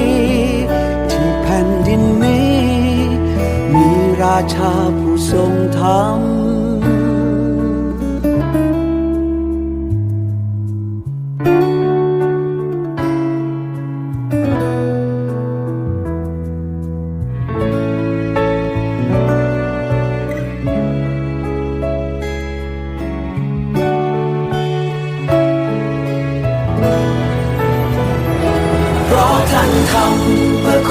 ดินนี้ มีราชาผู้ทรงธรรมเพราะท่านทำ